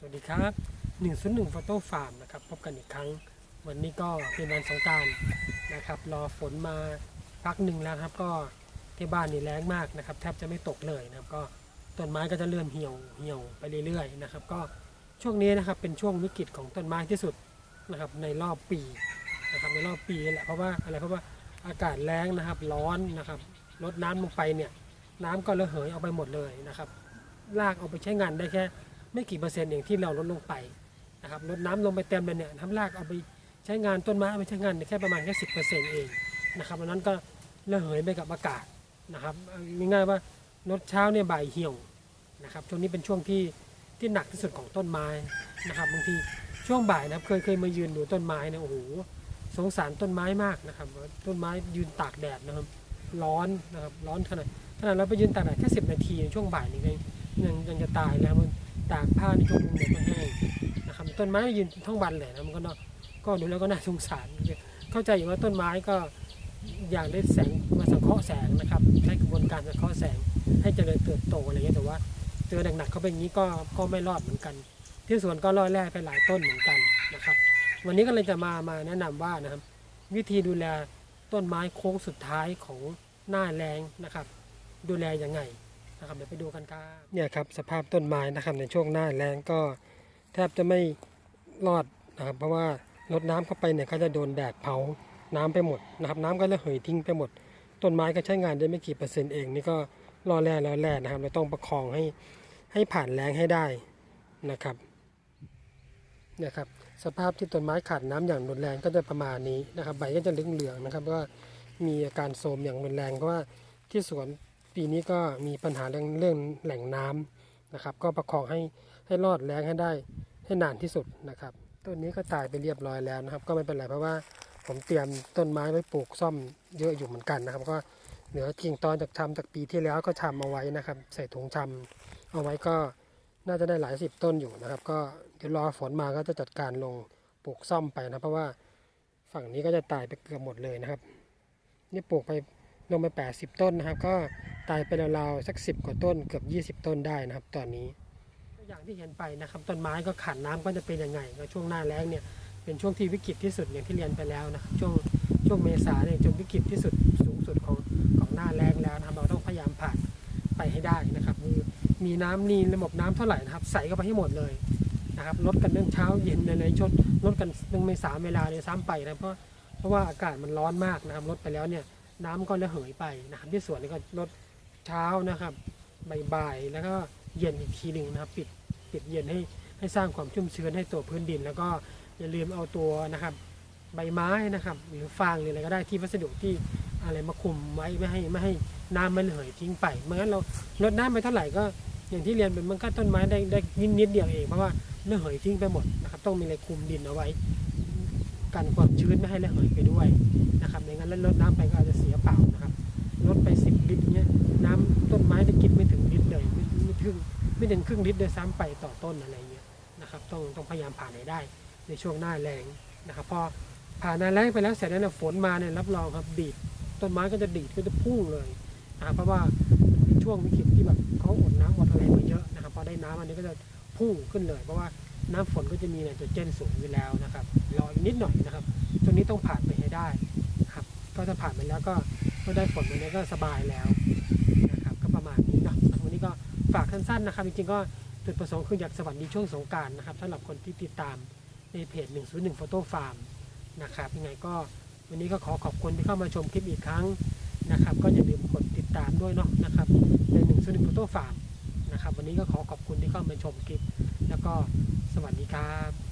สวัสดีครับ101 Photo Farm นะครับพบกันอีกครั้ง วันนี้ก็เป็นวันสงการนะครับรอฝนมาพักหนึ่งแล้วครับ ก็ที่บ้านนี่แรงมากนะครับแทบจะไม่ตกเลยนะครับ ก็ต้นไม้ก็จะเริ่มเหี่ยวเหี่ยวไปเรื่อยๆนะครับ ก็ช่วงนี้นะครับเป็นช่วงวิกฤตของต้นไม้ที่สุดนะครับในรอบปีนะครับในรอบปีนี่แหละเพราะว่าอะไรเพราะว่าอากาศแรงนะครับร้อนนะครับลดน้ำลงไปเนี่ยน้ำก็ระเหยเอาไปหมดเลยนะครับลากเอาไปใช้งานได้แค่ ไม่กี่เปอร์เซ็นต์เองที่เราลดลงไปนะครับลดน้ำลงไปเต็มเลยเนี่ยทำลากเอาไปใช้งานต้นไม้เอาไปใช้งานแค่ประมาณแค่สิบเปอร์เซ็นต์เองนะครับดังนั้นก็ระเหยไปกับอากาศนะครับง่ายๆว่ารดเช้าเนี่ยบ่ายเหี่ยวนะครับช่วงนี้เป็นช่วงที่ที่หนักที่สุดของต้นไม้นะครับบางทีช่วงบ่ายนะครับเคยเคยมายืนดูต้นไม้เนี่ยโอ้โหสงสารต้นไม้มากนะครับ ต้นไม้ยืนตากแดดนะครับ ร้อนนะครับร้อนขนาดขนาดเราไปยืนตากแดดแค่สิบนาทีในช่วงบ่ายนี่ยังยังจะตายแล้วมัน ตากผ้าในช่วงนึงเนี่ยก็แห้งนะครับต้นไม้ยืนทั้งวันเลยนะมันก็เนาะก็ดูแล้วก็น่าสงสาร เข้าใจอยู่ว่าต้นไม้ก็อยากได้แสงมาสังเคราะห์แสงนะครับใช้กระบวนการสังเคราะห์แสง ให้เจริญเติบโตอะไรเงี้ยแต่ว่าเจอหนักๆเขาเป็นอย่างนี้ก็ก็ไม่รอดเหมือนกัน ที่สวนก็รอดแร่ไปหลายต้นเหมือนกันนะครับ วันนี้ก็เลยจะมามาแนะนำว่านะครับ วิธีดูแลต้นไม้โค้งสุดท้ายของหน้าแรงนะครับ ดูแลยังไง นะครับเดี๋ยวไปดูกันครับเนี่ยครับสภาพต้นไม้นะครับในช่วงหน้าแล้งก็แทบจะไม่รอดนะครับเพราะว่ารดน้ำเข้าไปเนี่ยก็จะโดนแดดเผาน้ำไปหมดนะครับน้ำก็ระเหยทิ้งไปหมด ต้นไม้ก็ใช้งานได้ไม่กี่เปอร์เซ็นต์เองนี่ก็รอแร่รอแร่นะครับ เราต้องประคองให้ให้ผ่านแรงให้ได้นะครับเนี่ยครับ สภาพที่ต้นไม้ขาดน้ำอย่างรุนแรงก็จะประมาณนี้นะครับ ใบก็จะเหลืองๆนะครับว่ามีอาการโทรมอย่างรุนแรงเพราะว่าที่สวน ปีนี้ก็มีปัญหาเรื่องเรื่องแหล่งน้ำนะครับ ก็ประคองให้ให้รอดแรงให้ได้ให้นานที่สุดนะครับ ต้นนี้ก็ตายไปเรียบร้อยแล้วนะครับ ก็ไม่เป็นไรเพราะว่าผมเตรียมต้นไม้ไว้ปลูกซ่อมเยอะอยู่เหมือนกันนะครับ ก็เหลือกิ่งตอนจากชำจากปีที่แล้วก็ชำเอาไว้นะครับ ใส่ถุงชำเอาไว้ก็น่าจะได้หลายสิบต้นอยู่นะครับ ก็เดี๋ยวรอฝนมาก็จะจัดการลงปลูกซ่อมไปนะเพราะว่าฝั่งนี้ก็จะตายไปเกือบหมดเลยนะครับ นี่ปลูกไปลงไป 80 ต้นนะครับ ก็ ตายไปราวๆสัก10กว่าต้นเกือบ 20 ต้นได้นะครับ ตอนนี้อย่างที่เห็นไปนะครับต้นไม้ก็ขาดน้ำก็จะเป็นยังไงก็ช่วงหน้าแล้งเนี่ยเป็นช่วงที่วิกฤตที่สุดอย่างที่เรียนไปแล้วนะครับช่วงช่วงเมษาเนี่ยจนวิกฤตที่สุดสูงสุดของของหน้าแล้งแล้วนะครับเราต้องพยายามผ่านไปให้ได้นะครับคือมีน้ำนี่ระบบน้ำเท่าไหร่นะครับใส่เข้าไปให้หมดเลยนะครับลดกันเรื่องเช้าเย็นในช่วงลดกันเรื่องเมษาเวลาเนี่ยซ้ำไปนะเพราะเพราะว่าอากาศมันร้อนมากนะครับลดไปแล้วเนี่ยน้ำก็ระเหยไปนะครับที่สวนนี่ก็ลด เช้านะครับบ่ายๆแล้วก็เย็นอีกทีหนึ่งนะครับ ปิดปิดเย็นให้ให้สร้างความชุ่มชื้นให้ตัวพื้นดิน แล้วก็อย่าลืมเอาตัวนะครับ ใบไม้นะครับ หรือฟางหรืออะไรก็ได้ที่วัสดุที่อะไรมาคุมไว้ไม่ให้ไม่ให้น้ำมันเหยทิ้งไปเมื่อนั้นเราลดน้ำไปเท่าไหร่ก็อย่างที่เรียนเป็นมันก็ต้นไม้ได้ได้นิดนิดเดียวเองเพราะว่าระเหยทิ้งไปหมดนะครับ ต้องมีอะไรคุมดินเอาไว้ กันความชื้นไม่ให้ระเหยไปด้วยนะครับไม่งั้นแล้วลดน้ำไปก็อาจจะเสียเปล่านะครับลดไป 10 ลิตรเงี้ยน้ำต้นไม้ได้กินไม่ถึงลิตรเลย ไม่ถึงไม่ถึงครึ่งลิตรโดยซ้ำไปต่อต้นอะไรเงี้ยนะครับต้องต้องพยายามผ่านให้ได้ในช่วงหน้าแรงนะครับพอผ่านหน้าแรงไปแล้วเสร็จแล้วฝนมาเนี่ยรับรองครับดีดต้นไม้ก็จะดีดก็จะพุ่งเลยนะครับเพราะว่ามันช่วงวิกฤตที่แบบเขาอดน้ำอดอะไรมาเยอะนะครับพอได้น้ำอันนี้ก็จะพุ่งขึ้นเลย เพราะว่าน้ำฝนก็จะมีไนโตรเจนสูงอยู่แล้วนะครับรออีกนิดหน่อยนะครับช่วงนี้ต้องผ่านไปให้ได้ครับก็ถ้าผ่านไปแล้วก็ก็ได้ฝนวันนี้ก็สบายแล้วนะครับก็ประมาณนี้เนาะวันนี้ก็ ฝากสั้นๆนะครับจริงๆก็จุดประสงค์คืออยากสวัสดีช่วงสงการนะครับสำหรับคนที่ติดตามในเพจ 101 Photo Farm นะครับยังไงก็วันนี้ก็ขอขอบคุณที่เข้ามาชมคลิปอีกครั้งนะครับ ก็อย่าลืมกดติดตามด้วยเนาะนะครับใน101 Photo Farm นะครับ วันนี้ก็ขอขอบคุณที่เข้ามาชมคลิป แล้วก็สวัสดีครับ